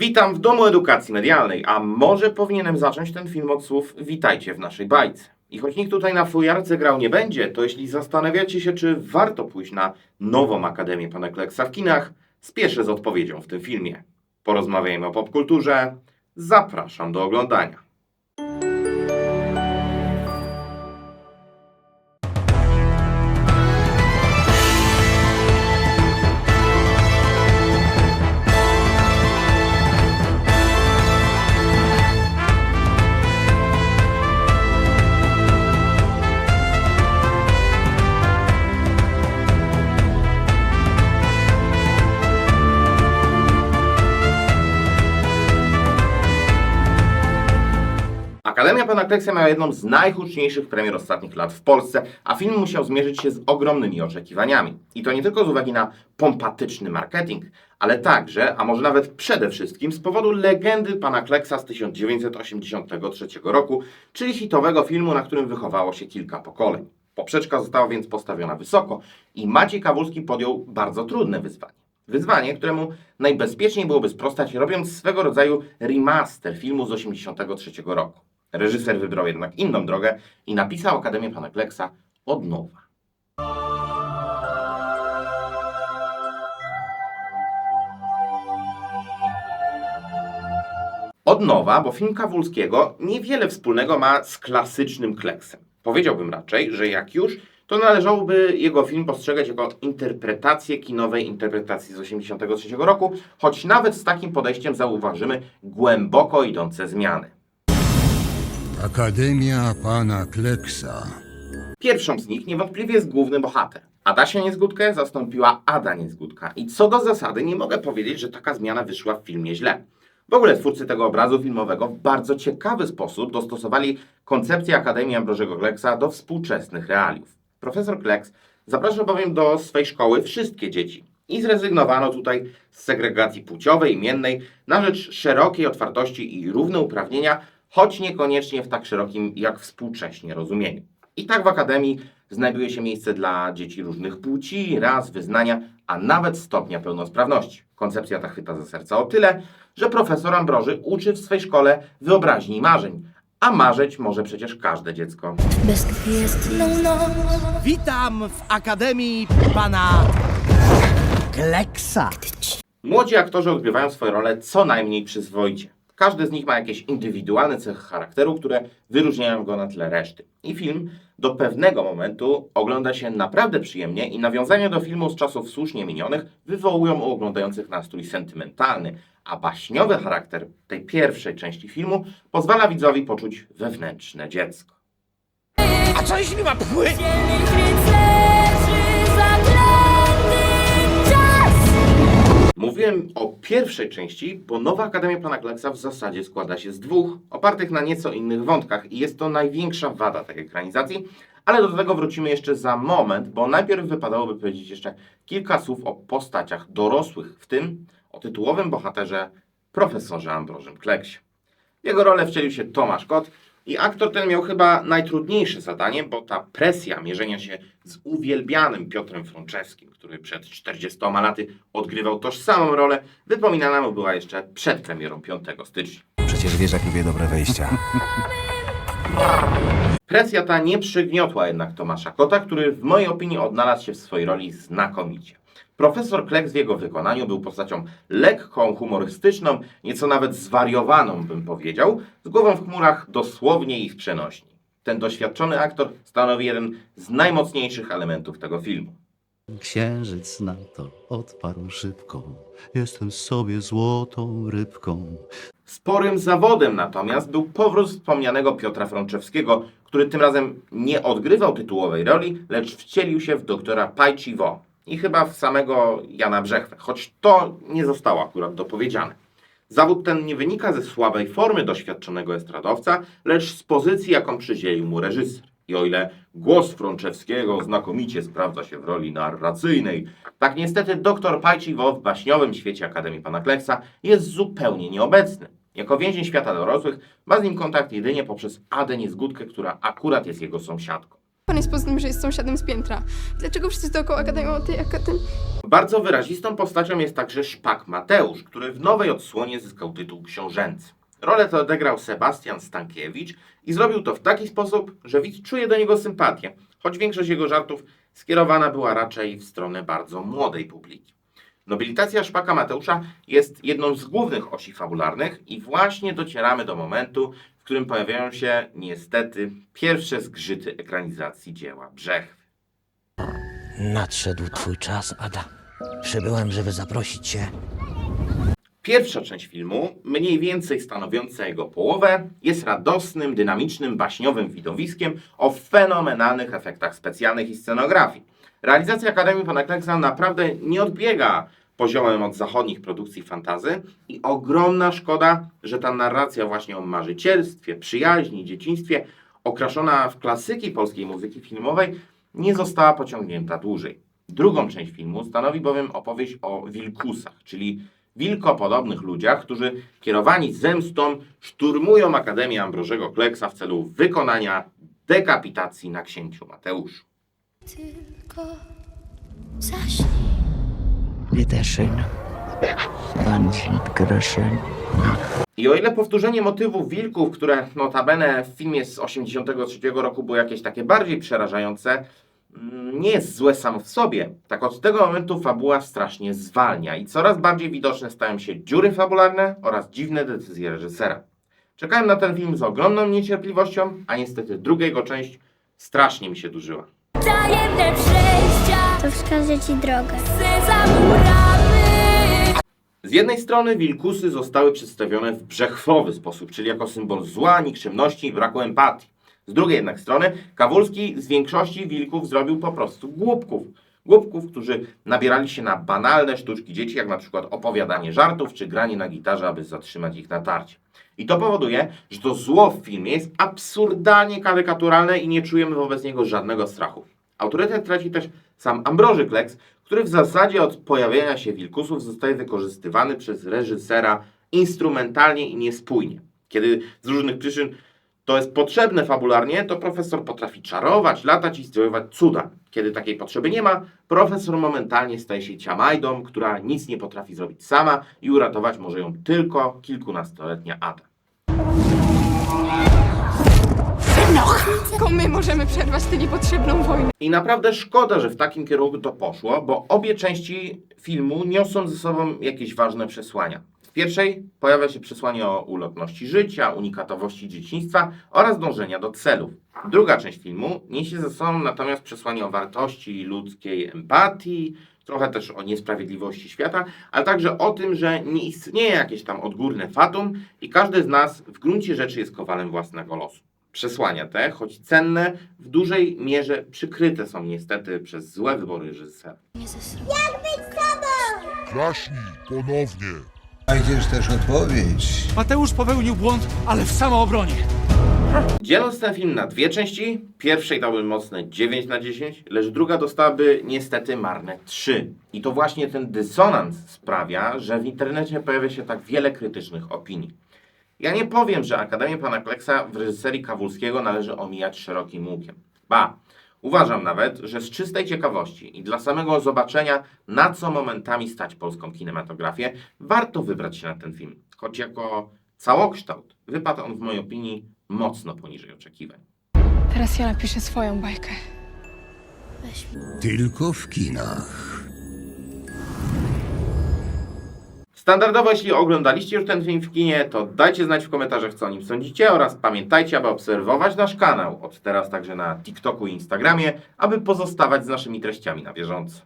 Witam w Domu Edukacji Medialnej, a może powinienem zacząć ten film od słów Witajcie w naszej bajce. I choć nikt tutaj na fujarce grał nie będzie, to jeśli zastanawiacie się, czy warto pójść na nową Akademię Pana Kleksa w kinach, spieszę z odpowiedzią w tym filmie. Porozmawiajmy o popkulturze. Zapraszam do oglądania. Akademia Pana Kleksa miała jedną z najhuczniejszych premier ostatnich lat w Polsce, a film musiał zmierzyć się z ogromnymi oczekiwaniami. I to nie tylko z uwagi na pompatyczny marketing, ale także, a może nawet przede wszystkim z powodu legendy Pana Kleksa z 1983 roku, czyli hitowego filmu, na którym wychowało się kilka pokoleń. Poprzeczka została więc postawiona wysoko i Maciej Kawulski podjął bardzo trudne wyzwanie. Wyzwanie, któremu najbezpieczniej byłoby sprostać, robiąc swego rodzaju remaster filmu z 1983 roku. Reżyser wybrał jednak inną drogę i napisał Akademię Pana Kleksa od nowa. Od nowa, bo film Kawulskiego niewiele wspólnego ma z klasycznym Kleksem. Powiedziałbym raczej, że jak już, to należałoby jego film postrzegać jako interpretację kinowej interpretacji z 1983 roku, choć nawet z takim podejściem zauważymy głęboko idące zmiany. Akademia pana Kleksa. Pierwszą z nich niewątpliwie jest główny bohater. Adasia Niezgódkę zastąpiła Ada Niezgódka. I co do zasady nie mogę powiedzieć, że taka zmiana wyszła w filmie źle. W ogóle twórcy tego obrazu filmowego w bardzo ciekawy sposób dostosowali koncepcję Akademii Ambrożego Kleksa do współczesnych realiów. Profesor Kleks zapraszał bowiem do swej szkoły wszystkie dzieci. I zrezygnowano tutaj z segregacji płciowej, imiennej, na rzecz szerokiej otwartości i równouprawnienia, choć niekoniecznie w tak szerokim jak współcześnie rozumieniu. I tak w Akademii znajduje się miejsce dla dzieci różnych płci, ras, wyznania, a nawet stopnia pełnosprawności. Koncepcja ta chwyta za serce o tyle, że profesor Ambroży uczy w swej szkole wyobraźni i marzeń, a marzyć może przecież każde dziecko. Noc Witam w Akademii pana Kleksa. Młodzi aktorzy odgrywają swoje role co najmniej przyzwoicie. Każdy z nich ma jakieś indywidualne cechy charakteru, które wyróżniają go na tle reszty. I film do pewnego momentu ogląda się naprawdę przyjemnie i nawiązania do filmu z czasów słusznie minionych wywołują u oglądających nastrój sentymentalny, a baśniowy charakter tej pierwszej części filmu pozwala widzowi poczuć wewnętrzne dziecko. A co jeśli ma pły? O pierwszej części, bo nowa Akademia Pana Kleksa w zasadzie składa się z dwóch, opartych na nieco innych wątkach i jest to największa wada tej ekranizacji, ale do tego wrócimy jeszcze za moment, bo najpierw wypadałoby powiedzieć jeszcze kilka słów o postaciach dorosłych, w tym o tytułowym bohaterze profesorze Ambrożym Kleksie. Jego rolę wcielił się Tomasz Kot i aktor ten miał chyba najtrudniejsze zadanie, bo ta presja mierzenia się z uwielbianym Piotrem Frączewskim, który przed 40 laty odgrywał tożsamą rolę, wypominana mu była jeszcze przed premierą 5 stycznia. Przecież wiesz, jak lubię dobre wejścia. Presja ta nie przygniotła jednak Tomasza Kota, który w mojej opinii odnalazł się w swojej roli znakomicie. Profesor Kleks w jego wykonaniu był postacią lekką, humorystyczną, nieco nawet zwariowaną, bym powiedział, z głową w chmurach dosłownie i w przenośni. Ten doświadczony aktor stanowi jeden z najmocniejszych elementów tego filmu. Księżyc na to odparł szybko. Jestem sobie złotą rybką. Sporym zawodem natomiast był powrót wspomnianego Piotra Frączewskiego, który tym razem nie odgrywał tytułowej roli, lecz wcielił się w doktora Pajciwo i chyba w samego Jana Brzechwę, choć to nie zostało akurat dopowiedziane. Zawód ten nie wynika ze słabej formy doświadczonego estradowca, lecz z pozycji, jaką przydzielił mu reżyser. I o ile głos Frączewskiego znakomicie sprawdza się w roli narracyjnej, tak niestety doktor Pajciwo w baśniowym świecie Akademii Pana Kleksa jest zupełnie nieobecny. Jako więzień świata dorosłych ma z nim kontakt jedynie poprzez Adę Niezgódkę, która akurat jest jego sąsiadką. Pan jest poza tym, że jest sąsiadem z piętra. Dlaczego wszyscy dookoła gadają o tej akademii? Bardzo wyrazistą postacią jest także Szpak Mateusz, który w nowej odsłonie zyskał tytuł książęcy. Rolę tę odegrał Sebastian Stankiewicz i zrobił to w taki sposób, że widz czuje do niego sympatię, choć większość jego żartów skierowana była raczej w stronę bardzo młodej publiki. Nobilitacja Szpaka Mateusza jest jedną z głównych osi fabularnych i właśnie docieramy do momentu, którym pojawiają się niestety pierwsze zgrzyty ekranizacji dzieła Brzechwy. Nadszedł twój czas, Ada. Przybyłem, żeby zaprosić cię. Pierwsza część filmu, mniej więcej stanowiąca jego połowę, jest radosnym, dynamicznym, baśniowym widowiskiem o fenomenalnych efektach specjalnych i scenografii. Realizacja Akademii Pana Kleksa naprawdę nie odbiega poziomem od zachodnich produkcji fantazy i ogromna szkoda, że ta narracja właśnie o marzycielstwie, przyjaźni, dzieciństwie, okraszona w klasyki polskiej muzyki filmowej, nie została pociągnięta dłużej. Drugą część filmu stanowi bowiem opowieść o wilkusach, czyli wilkopodobnych ludziach, którzy kierowani zemstą szturmują Akademię Ambrożego Kleksa w celu wykonania dekapitacji na księciu Mateuszu. Tylko zaśnij. Ganz bitteschön. I o ile powtórzenie motywów wilków, które notabene w filmie z 83 roku było jakieś takie bardziej przerażające, mm, nie jest złe samo w sobie, tak od tego momentu fabuła strasznie zwalnia i coraz bardziej widoczne stają się dziury fabularne oraz dziwne decyzje reżysera. Czekałem na ten film z ogromną niecierpliwością, a niestety druga jego część strasznie mi się dłużyła. Tajemne przejścia To wskaże ci drogę. Z jednej strony wilkusy zostały przedstawione w brzechwowy sposób, czyli jako symbol zła, nikczemności i braku empatii. Z drugiej jednak strony Kawulski z większości wilków zrobił po prostu głupków. Głupków, którzy nabierali się na banalne sztuczki dzieci, jak na przykład opowiadanie żartów czy granie na gitarze, aby zatrzymać ich natarcie. I to powoduje, że to zło w filmie jest absurdalnie karykaturalne i nie czujemy wobec niego żadnego strachu. Autorytet traci też sam Ambroży Kleks, który w zasadzie od pojawienia się wilkusów zostaje wykorzystywany przez reżysera instrumentalnie i niespójnie. Kiedy z różnych przyczyn to jest potrzebne fabularnie, to profesor potrafi czarować, latać i zdrojować cuda. Kiedy takiej potrzeby nie ma, profesor momentalnie staje się ciamajdą, która nic nie potrafi zrobić sama i uratować może ją tylko kilkunastoletnia Ada. Tylko my możemy przerwać tę niepotrzebną wojnę. I naprawdę szkoda, że w takim kierunku to poszło, bo obie części filmu niosą ze sobą jakieś ważne przesłania. W pierwszej pojawia się przesłanie o ulotności życia, unikatowości dzieciństwa oraz dążenia do celów. Druga część filmu niesie ze sobą natomiast przesłanie o wartości ludzkiej empatii, trochę też o niesprawiedliwości świata, ale także o tym, że nie istnieje jakieś tam odgórne fatum i każdy z nas w gruncie rzeczy jest kowalem własnego losu. Przesłania te, choć cenne, w dużej mierze przykryte są niestety przez złe wybory reżysera. Nie zesrał. Klaśnij ponownie. Znajdziesz też odpowiedź. Mateusz popełnił błąd, ale w samoobronie. Dzieląc ten film na dwie części, pierwszej dałbym mocne 9 na 10, lecz druga dostałaby niestety marne 3. I to właśnie ten dysonans sprawia, że w internecie pojawia się tak wiele krytycznych opinii. Ja nie powiem, że Akademię Pana Kleksa w reżyserii Kawulskiego należy omijać szerokim łukiem. Ba, uważam nawet, że z czystej ciekawości i dla samego zobaczenia, na co momentami stać polską kinematografię, warto wybrać się na ten film. Choć jako całokształt wypadł on w mojej opinii mocno poniżej oczekiwań. Teraz ja napiszę swoją bajkę. Tylko w kinach. Standardowo, jeśli oglądaliście już ten film w kinie, to dajcie znać w komentarzach, co o nim sądzicie oraz pamiętajcie, aby obserwować nasz kanał, od teraz także na TikToku i Instagramie, aby pozostawać z naszymi treściami na bieżąco.